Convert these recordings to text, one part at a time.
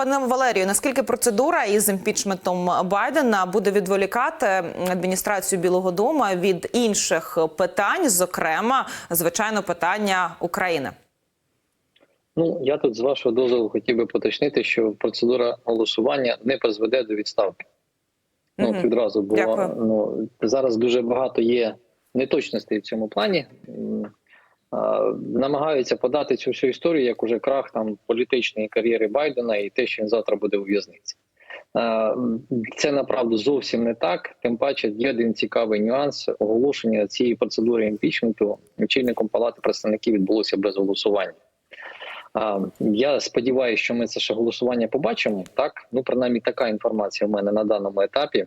Пане Валерію, наскільки процедура із імпічментом Байдена буде відволікати адміністрацію Білого Дому від інших питань, зокрема, звичайно, питання України? Ну я тут з вашого дозволу хотів би поточнити, що процедура голосування не призведе до відставки. Ну Мгм. от відразу було ну зараз дуже багато є неточностей в цьому плані. Намагаються подати цю всю історію як уже крах там політичної кар'єри Байдена і те, що він завтра буде у в'язниці. Це направду зовсім не так. Тим паче є один цікавий нюанс оголошення цієї процедури імпічменту очільником палати представників відбулося без голосування. Я сподіваюся, що ми це ще голосування побачимо. Так, ну принаймні така інформація в мене на даному етапі.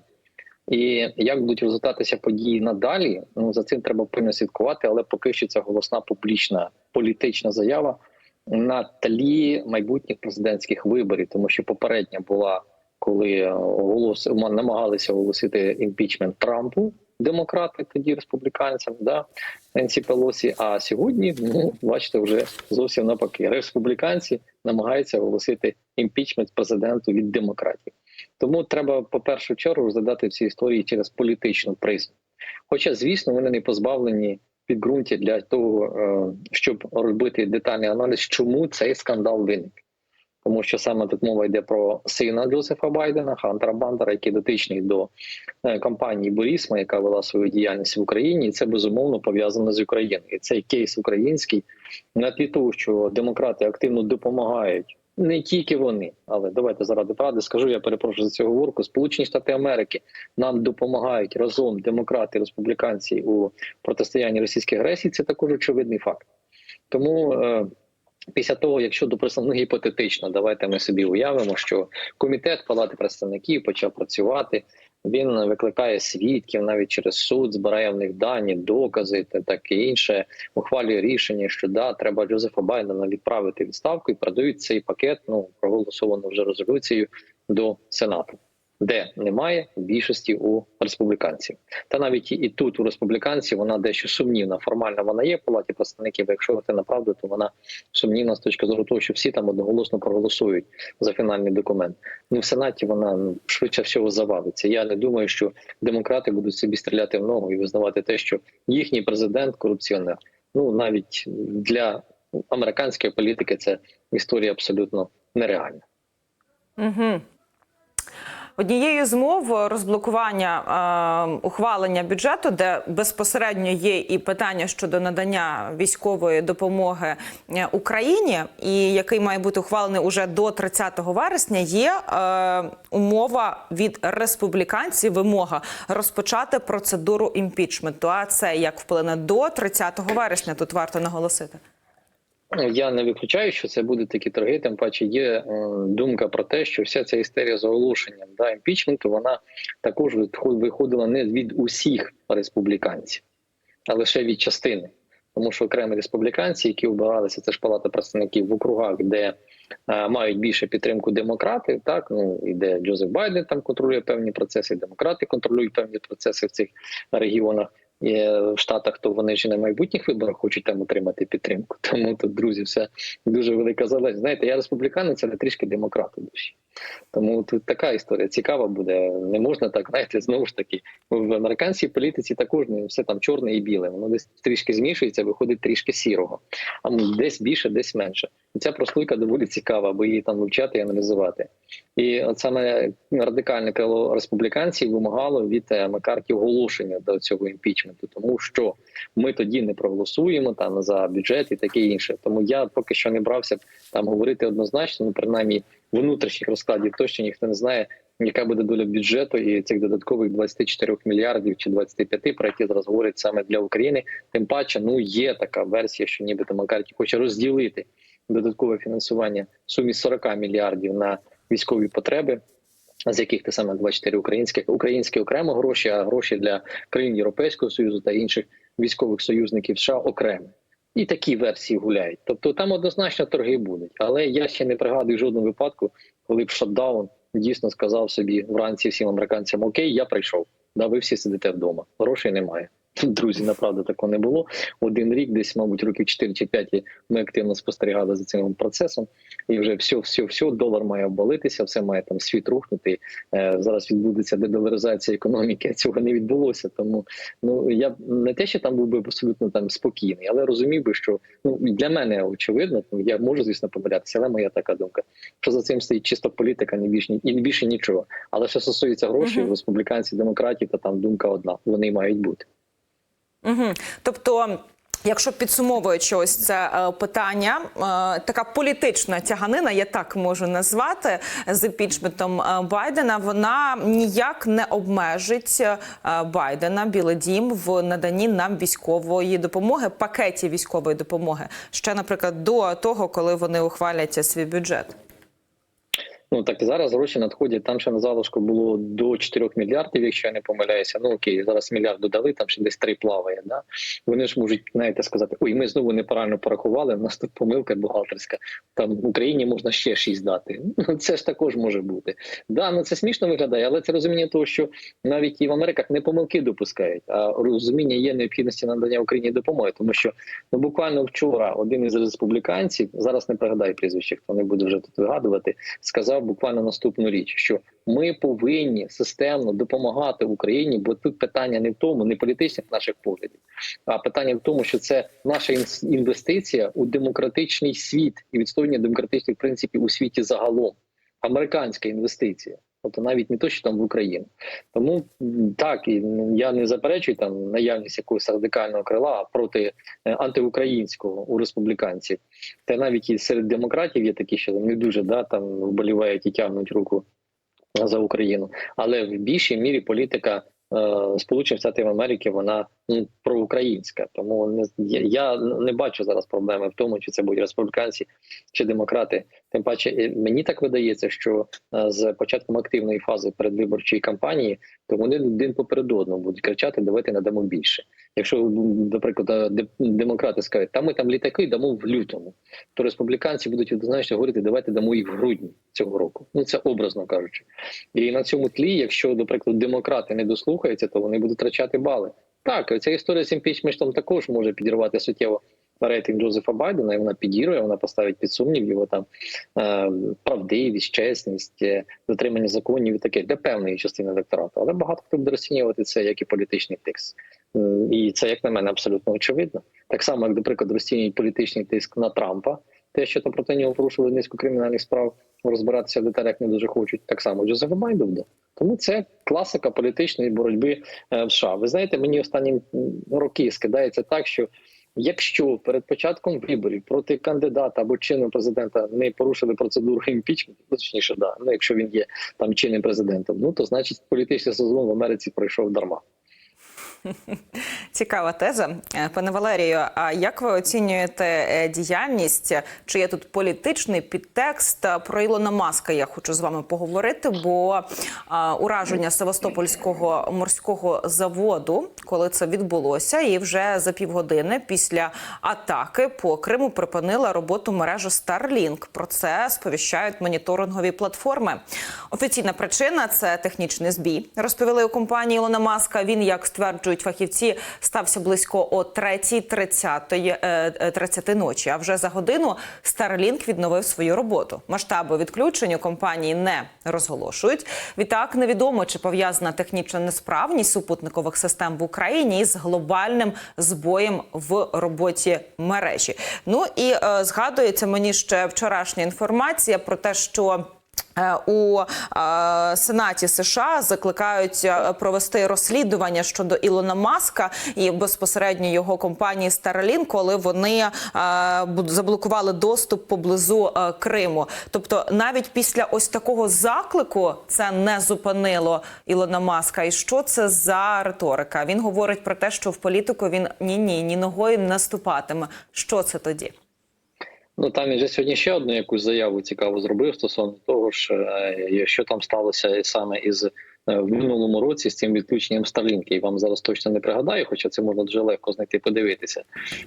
І як будуть розвиватися події надалі, ну за цим треба пильно слідкувати, але поки що це голосна публічна політична заява на тлі майбутніх президентських виборів, тому що попередня була коли оголос намагалися оголосити імпічмент Трампу, демократи тоді республіканцям, да Ненсі Пелосі. А сьогодні, ну бачите, вже зовсім навпаки, республіканці намагаються оголосити імпічмент президенту від демократів. Тому треба по першу чергу розглядати всі історії через політичну призму. Хоча, звісно, вони не позбавлені підґрунтя для того, е, щоб робити детальний аналіз, чому цей скандал виник. Тому що саме тут мова йде про сина Джозефа Байдена, Хантера Бандера, який дотичний до е, компанії Борісма, яка вела свою діяльність в Україні, і це безумовно пов'язано з Україною. І цей кейс український на тлі того, що демократи активно допомагають. Не тільки вони, але давайте заради правди скажу. Я перепрошую за цю говорку. Сполучені Штати Америки нам допомагають разом демократи республіканці у протистоянні російській агресії. Це також очевидний факт. Тому е, після того, якщо до представник гіпотетично, давайте ми собі уявимо, що комітет палати представників почав працювати. Він викликає свідків навіть через суд, збирає в них дані, докази та таке інше. Ухвалює рішення, що да, треба Джозефа Байдена відправити відставку і передають цей пакет, ну проголосовану вже резолюцію до Сенату, де немає більшості у республіканців. Та навіть і тут у республіканців вона дещо сумнівна. Формально вона є в палаті представників. Якщо це направду, то вона сумнівна з точки зору того, що всі там одноголосно проголосують за фінальний документ. Ну в сенаті вона ну, швидше всього завалиться. Я не думаю, що демократи будуть собі стріляти в ногу і визнавати те, що їхній президент корупціонер. Ну навіть для американської політики це історія абсолютно нереальна. Угу. Однією з мов розблокування е, ухвалення бюджету, де безпосередньо є і питання щодо надання військової допомоги е, Україні, і який має бути ухвалений уже до 30 вересня, є е, умова від республіканців, вимога розпочати процедуру імпічменту. А це як вплине до 30 вересня? Тут варто наголосити. Я не виключаю, що це будуть такі торги. Тим паче є е, думка про те, що вся ця історія з оголошенням да, імпічменту вона також виходила не від усіх республіканців, а лише від частини. Тому що окремі республіканці, які обиралися, це ж палата представників в округах, де е, мають більше підтримку демократів, так ну і де Джозеф Байден там контролює певні процеси, демократи контролюють певні процеси в цих регіонах. Є в Штатах, то вони ж і на майбутніх виборах хочуть там отримати підтримку. Тому тут, друзі, все дуже велика залежність. Знаєте, я республіканець, але трішки демократ у душі. Тому тут така історія цікава буде. Не можна так, знаєте, знову ж таки, в американській політиці також не все там чорне і біле. Воно десь трішки змішується, виходить трішки сірого, а десь більше, десь менше. І ця прослойка доволі цікава, аби її там вивчати і аналізувати. І от саме радикальне крило республіканців вимагало від е, Маккарті оголошення до цього імпічменту, тому що ми тоді не проголосуємо там за бюджет і таке інше. Тому я поки що не брався там говорити однозначно, ну принаймні внутрішніх розкладів точно ніхто не знає, яка буде доля бюджету і цих додаткових 24 мільярдів чи 25, про які зараз говорять саме для України. Тим паче, ну є така версія, що нібито Маккарті хоче розділити додаткове фінансування в сумі 40 мільярдів на військові потреби. З яких те саме 24 українських українські окремо гроші, а гроші для країн Європейського союзу та інших військових союзників США окремо. І такі версії гуляють. Тобто там однозначно торги будуть. Але я ще не пригадую жодного випадку, коли б шатдаун дійсно сказав собі вранці всім американцям: Окей, я прийшов. Да, ви всі сидите вдома. Грошей немає. Друзі, направду такого не було. Один рік, десь, мабуть, років 4 чи 5 ми активно спостерігали за цим процесом, і вже все, все, все, долар має обвалитися, все має там світ рухнути. Е, зараз відбудеться дедоларизація економіки. а Цього не відбулося. Тому ну я не те, що там був би абсолютно там спокійний, але розумів би, що ну для мене очевидно, ну, я можу звісно помилятися, але моя така думка, що за цим стоїть чисто політика, не більше і не більше нічого. Але що стосується грошей, Мгм. республіканців, демократів, то там думка одна: вони мають бути. Угу. Тобто. Якщо підсумовуючи ось це е, питання, е, така політична тяганина, я так можу назвати з імпічментом е, Байдена, вона ніяк не обмежить Байдена, Білий Дім в наданні нам військової допомоги, пакеті військової допомоги. Ще, наприклад, до того, коли вони ухвалять свій бюджет. Ну так зараз гроші надходять. Там ще на залишку було до 4 мільярдів, якщо я не помиляюся. Ну окей, зараз мільярд додали, там ще десь три плаває. Да? Вони ж можуть знаєте, сказати, ой, ми знову неправильно порахували. У нас тут помилка бухгалтерська. Там в Україні можна ще 6 дати. Ну це ж також може бути. Да, ну це смішно виглядає, але це розуміння того, що навіть і в Америках не помилки допускають, а розуміння є необхідності надання Україні допомоги, тому що ну буквально вчора один із республіканців зараз не пригадаю прізвище, хто не буде вже тут вигадувати, сказав буквально наступну річ, що ми повинні системно допомагати Україні, бо тут питання не в тому, не політичних наших поглядів, а питання в тому, що це наша інвестиція у демократичний світ і відстоювання демократичних принципів у світі загалом. Американська інвестиція. Тобто навіть не то, що там в Україну. Тому так і я не заперечую там наявність якогось радикального крила проти е, антиукраїнського у республіканців. Та навіть і серед демократів є такі, що не дуже да там вболівають і тягнуть руку за Україну. Але в більшій мірі політика е, Сполучених Штатів Америки вона ну, проукраїнська. Тому не я, не бачу зараз проблеми в тому, чи це будуть республіканці чи демократи. Тим паче, е, мені так видається, що е, з початком активної фази передвиборчої кампанії, то вони один поперед одного будуть кричати: давайте надамо більше. Якщо, наприклад, е, демократи скажуть, та ми там літаки дамо в лютому, то республіканці будуть однозначно говорити, давайте дамо їх в грудні цього року. Ну це образно кажучи. І на цьому тлі, якщо, наприклад, демократи не дослухаються, то вони будуть втрачати бали. Так, ця історія з імпічментом також може підірвати суттєво рейтинг Джозефа Байдена, і вона підірве, вона поставить під сумнів його там е, правдивість, чесність, е, дотримання законів і таке для певної частини електорату. Але багато хто буде розцінювати це як і політичний тиск. І це, як на мене, абсолютно очевидно. Так само, як, наприклад, розцінюють політичний тиск на Трампа, те, що там проти нього порушили низку кримінальних справ, розбиратися в деталях не дуже хочуть. Так само Джозефа Байден. Тому це класика політичної боротьби е, в США. Ви знаєте, мені останні роки скидається так, що якщо перед початком виборів проти кандидата або чинного президента не порушили процедуру імпічменту, ну, точніше, да, ну якщо він є там чинним президентом, ну то значить політичний сезон в Америці пройшов дарма. Цікава теза, Е, пане Валерію. А як ви оцінюєте е, діяльність? Чи є тут політичний підтекст Е, про Ілона Маска? Я хочу з вами поговорити, бо ураження Севастопольського морського заводу, коли це відбулося, і вже за півгодини після атаки по Криму припинила роботу мережа Starlink. Про це сповіщають моніторингові платформи. Офіційна причина це технічний збій. Розповіли у компанії Ілона Маска. Він, як стверджують фахівці, стався близько о 3.30 е, 30 ночі. А вже за годину Starlink відновив свою роботу. Масштаби відключень компанії не розголошують. Відтак невідомо, чи пов'язана технічна несправність супутникових систем в Україні із глобальним збоєм в роботі мережі. Ну і е, згадується мені ще вчорашня інформація про те, що Е, У е, Сенаті США закликають е, провести розслідування щодо Ілона Маска і безпосередньо його компанії Starlink, коли вони е, заблокували доступ поблизу е, Криму. Тобто, навіть після ось такого заклику це не зупинило Ілона Маска. І що це за риторика? Він говорить про те, що в політику він ні ні ні ногою не наступатиме. Що це тоді? Ну там він же сьогодні ще одну якусь заяву цікаву зробив стосовно того ж, е, що там сталося саме із е, в минулому році з цим відключенням Starlink. І вам зараз точно не пригадаю, хоча це можна дуже легко знайти, подивитися.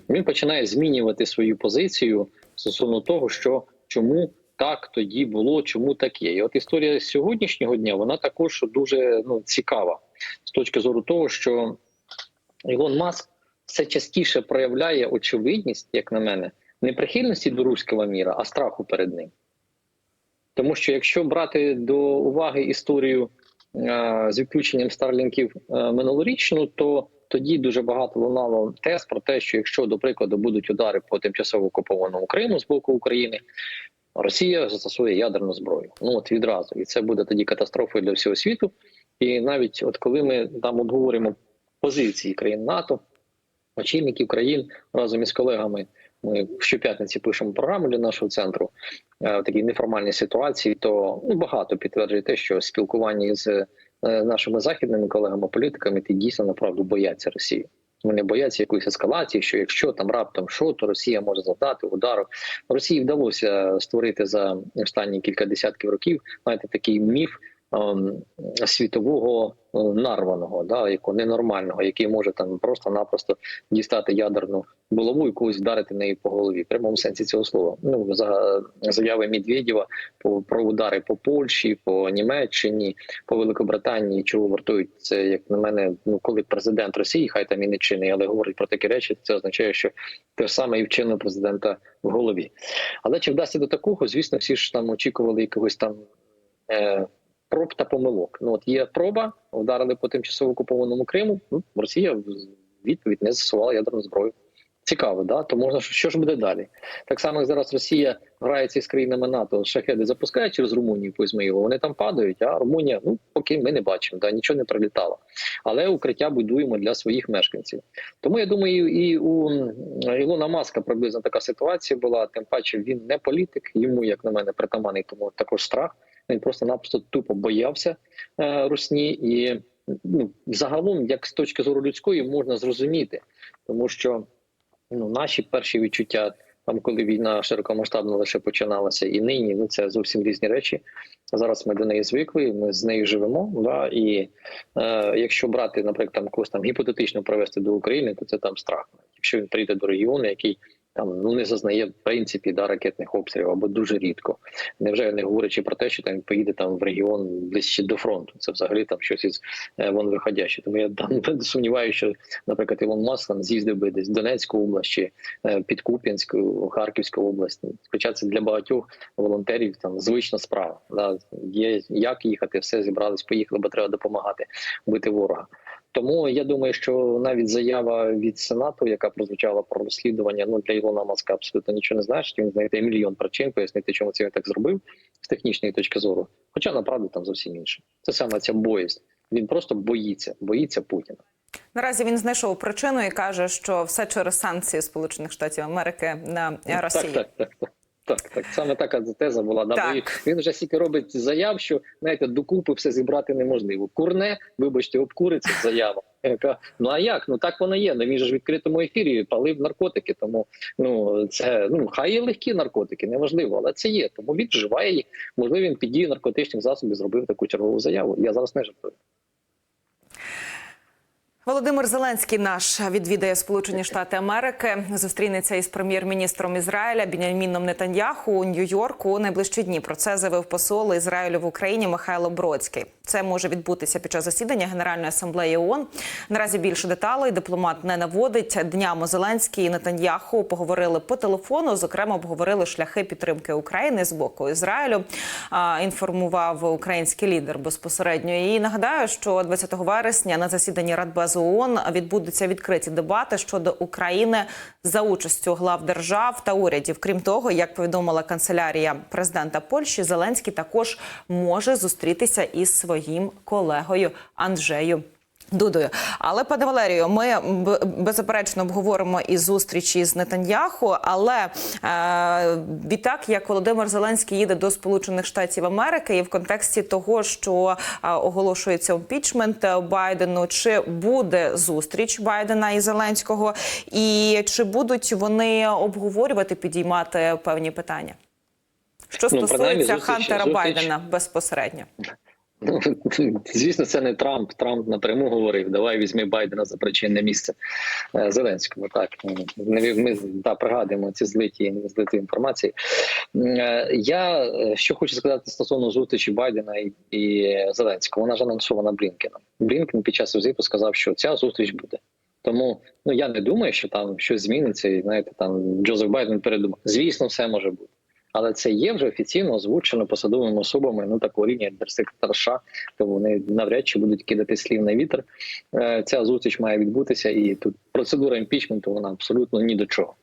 Він починає змінювати свою позицію стосовно того, що чому. Так тоді було, чому таке. І от історія сьогоднішнього дня вона також дуже ну цікава з точки зору того, що Ілон Маск все частіше проявляє очевидність, як на мене, не прихильності до руського міра, а страху перед ним. Тому що якщо брати до уваги історію е, з відключенням старлінків е, минулорічну, то тоді дуже багато лунало тез про те, що якщо, до прикладу, будуть удари по тимчасово окупованому Криму з боку України, Росія застосує ядерну зброю. Ну от відразу, і це буде тоді катастрофою для всього світу. І навіть от коли ми там обговоримо позиції країн НАТО, очільників країн разом із колегами. Ми щоп'ятниці пишемо програму для нашого центру е, в такій неформальній ситуації. То ну, багато підтверджує те, що спілкування з е, нашими західними колегами, політиками, ті дійсно направду бояться Росії. Вони бояться якоїсь ескалації, що якщо там раптом що, то Росія може завдати удару. Росії вдалося створити за останні кілька десятків років знаєте, такий міф світового е, нарваного, да, якого ненормального, який може там просто-напросто дістати ядерну булаву і когось вдарити неї по голові, в прямому сенсі цього слова. Ну за заяви Медведєва про удари по Польщі, по Німеччині, по Великобританії, чого вартують це, як на мене, ну коли президент Росії, хай там і не чинний, але говорить про такі речі, це означає, що те саме і вчинив президента в голові. Але чи вдасться до такого? Звісно, всі ж там очікували якогось там. Е, Проб та помилок. Ну от є проба, вдарили по тимчасово окупованому Криму. Ну, Росія відповідь не застосувала ядерну зброю. Цікаво, да? То можна що, ж буде далі? Так само як зараз Росія грається із країнами НАТО, шахеди запускає через Румунію по Ізмаїлу, вони там падають, а Румунія, ну поки ми не бачимо, да, нічого не прилітало. Але укриття будуємо для своїх мешканців. Тому я думаю, і у Ілона Маска приблизно така ситуація була. Тим паче він не політик, йому, як на мене, притаманний, тому також страх. Він просто-напросто тупо боявся е, русні, і ну загалом, як з точки зору людської, можна зрозуміти, тому що ну наші перші відчуття. Там, коли війна широкомасштабно лише починалася, і нині ну це зовсім різні речі. Зараз ми до неї звикли, ми з нею живемо. Да, І е, якщо брати, наприклад, там когось там гіпотетично привезти до України, то це там страх. Якщо він прийде до регіону, який ну не зазнає в принципі да ракетних обстрілів або дуже рідко. Невже не говорячи про те, що там поїде там в регіон ближче до фронту? Це взагалі там щось із е, вон виходяще. Тому я там сумніваюся, що, наприклад, Ілон Маск там з'їздив би десь в Донецьку область чи е, під Куп'янську, Харківську область. Хоча це для багатьох волонтерів там звична справа. Да? Є як їхати, все зібрались, поїхали, бо треба допомагати бити ворога. Тому я думаю, що навіть заява від Сенату, яка прозвучала про розслідування, ну для Ілона Маска абсолютно нічого не значить. Він знайде мільйон причин пояснити, чому це він так зробив з технічної точки зору. Хоча направду там зовсім інше. Це саме ця боїзд. Він просто боїться, боїться Путіна. Наразі він знайшов причину і каже, що все через санкції Сполучених Штатів Америки на Росію. Так, так, так. Так, так саме така теза була. Да, Так. бо він вже стільки робить заяв, що знаєте, докупи все зібрати неможливо. Курне, вибачте, обкуриться заява. Яка ну а як? Ну так воно є. Ну, він ж в відкритому ефірі палив наркотики. Тому ну це ну хай є легкі наркотики, неважливо, але це є. Тому він вживає їх. Можливо, він під дією наркотичних засобів зробив таку чергову заяву. Я зараз не жартую. Володимир Зеленський наш відвідає Сполучені Штати Америки. Зустрінеться із прем'єр-міністром Ізраїля Біняміном Нетаньяху у Нью-Йорку у найближчі дні. Про це заявив посол Ізраїлю в Україні Михайло Бродський. Це може відбутися під час засідання Генеральної асамблеї ООН. Наразі більше деталей дипломат не наводить. Днями Зеленський і Нетаньяху поговорили по телефону. Зокрема, обговорили шляхи підтримки України з боку Ізраїлю. Інформував український лідер безпосередньо. І нагадаю, що 20 вересня на засіданні Радбезу ООН відбудуться відкриті дебати щодо України за участю глав держав та урядів. Крім того, як повідомила канцелярія президента Польщі, Зеленський також може зустрітися із своїм колегою Анджею. Дудою, але пане Валерію, ми б- беззаперечно обговоримо і зустрічі з Нетаньяху. Але е, відтак, як Володимир Зеленський їде до Сполучених Штатів Америки, і в контексті того, що е, оголошується імпічмент Байдену, чи буде зустріч Байдена і Зеленського, і чи будуть вони обговорювати, підіймати певні питання? Що Ну, стосується зустріч- Хантера зустріч- Байдена безпосередньо. Звісно, це не Трамп. Трамп напряму говорив: давай візьми Байдена за причинне місце е, Зеленському. Так не ми да, пригадуємо ці злиті злиті інформації. Е, Я е, що хочу сказати стосовно зустрічі Байдена і, і Зеленського. Вона ж анонсована Блінкеном. Блінкен під час візиту сказав, що ця зустріч буде. Тому ну я не думаю, що там щось зміниться, і знаєте, там Джозеф Байден передумав. Звісно, все може бути. Але це є вже офіційно озвучено посадовими особами ну такого рівня як держсекретар то вони навряд чи будуть кидати слів на вітер. Е, Ця зустріч має відбутися, і тут процедура імпічменту вона абсолютно ні до чого.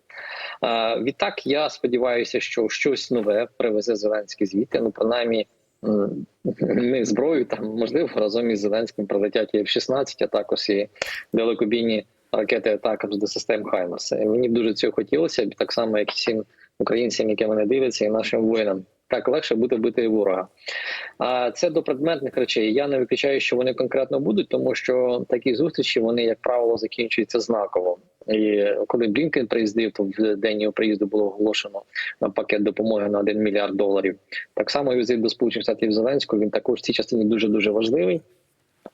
Е, Відтак я сподіваюся, що щось нове привезе Зеленський звідти. Ну принаймні не зброю там можливо разом із Зеленським прилетять і F-16, а також і далекобійні ракети атакам до систем Хаймерс. І Мені б дуже цього хотілося, так само як і всім українцям, які мене дивляться, і нашим воїнам. Так легше буде бити ворога. А це до предметних речей. Я не виключаю, що вони конкретно будуть, тому що такі зустрічі вони, як правило, закінчуються знаково. І коли Блінкен приїздив, то в день його приїзду було оголошено на пакет допомоги на 1 мільярд доларів. Так само візит до Сполучених Штатів Зеленського. Він також в цій частині дуже дуже важливий.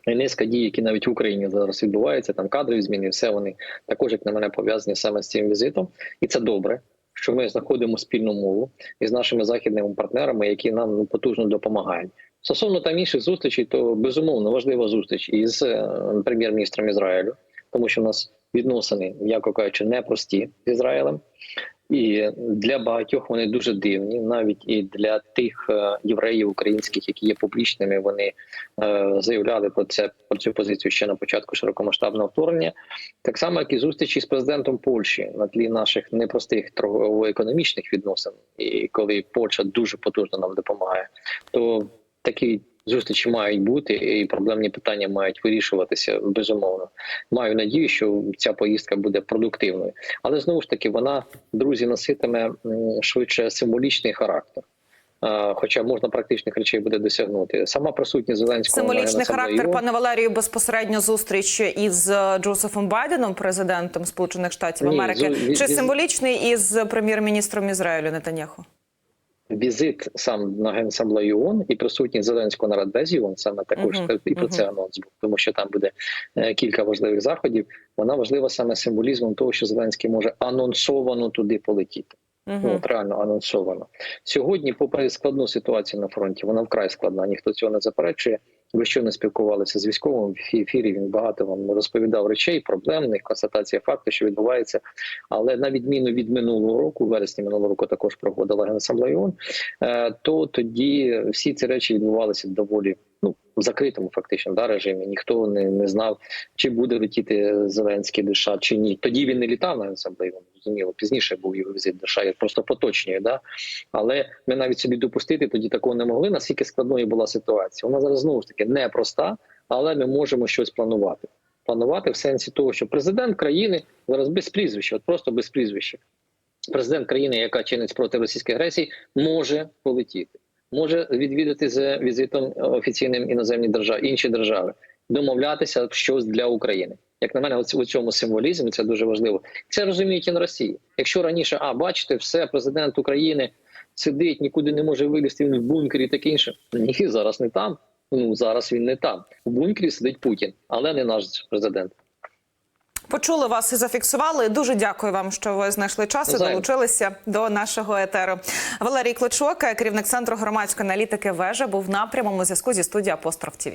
І низка дій, які навіть в Україні зараз відбуваються, там кадрові зміни, все вони також, як на мене, пов'язані саме з цим візитом, і це добре. Що ми знаходимо спільну мову із нашими західними партнерами, які нам ну, потужно допомагають. Стосовно там інших зустрічей, то безумовно важлива зустріч із е, прем'єр-міністром Ізраїлю, тому що в нас відносини, м'яко кажучи, непрості з Ізраїлем. І для багатьох вони дуже дивні, навіть і для тих е, євреїв українських, які є публічними, вони е, заявляли про це про цю позицію ще на початку широкомасштабного вторгнення. Так само, як і зустрічі з президентом Польщі на тлі наших непростих торгово-економічних відносин, і коли Польща дуже потужно нам допомагає, то такі зустрічі мають бути, і проблемні питання мають вирішуватися безумовно. Маю надію, що ця поїздка буде продуктивною, але знову ж таки вона друзі носитиме швидше символічний характер. Хоча можна практичних речей буде досягнути. Сама присутність Зеленського Символічний характер, ООН. пане Валерію, безпосередньо зустріч із е, Джозефом Байденом, президентом Сполучених Штатів Америки, ві- чи ві- символічний із прем'єр-міністром Ізраїлю Нетаньяху? Візит сам на генасамблею ООН і присутність Зеленського на Радбезі ООН, саме також Мгм, і про це анонс був, тому що там буде е, кілька важливих заходів. Вона важлива саме символізмом того, що Зеленський може анонсовано туди полетіти. Uh -huh. от реально анонсовано сьогодні. Попри складну ситуацію на фронті, вона вкрай складна. Ніхто цього не заперечує. Ви щойно спілкувалися з військовим в ефірі. Він багато вам розповідав речей, проблемних констатація факту, що відбувається. Але на відміну від минулого року, вересні минулого року також проводила Генасамблея е, то тоді всі ці речі відбувалися доволі ну в закритому, фактично да, режимі. Ніхто не, не знав, чи буде летіти Зеленський до США, чи ні. Тоді він не літав на ООН, зрозуміло. Пізніше був його візит до США, я просто поточнюю. Да? Але ми навіть собі допустити тоді такого не могли. Наскільки складною була ситуація? Вона зараз знову ж таки непроста, але ми можемо щось планувати. Планувати в сенсі того, що президент країни зараз без прізвища, от просто без прізвища. Президент країни, яка чинить проти російської агресії, може полетіти, може відвідати з візитом офіційним іноземні держави, інші держави, домовлятися щось для України. Як на мене, у цьому символізмі це дуже важливо. Це розуміють і на Росії. Якщо раніше, а бачите, все, президент України сидить, нікуди не може вилізти, він в бункері, таке інше. Ні, зараз не там. Ну зараз він не там. У бункері сидить Путін, але не наш президент. Почули вас і зафіксували. Дуже дякую вам, що ви знайшли час і долучилися до нашого етеру. Валерій Клочок, керівник центру громадської аналітики Вежа, був на прямому зв'язку зі студією Апостроф ТІВІ.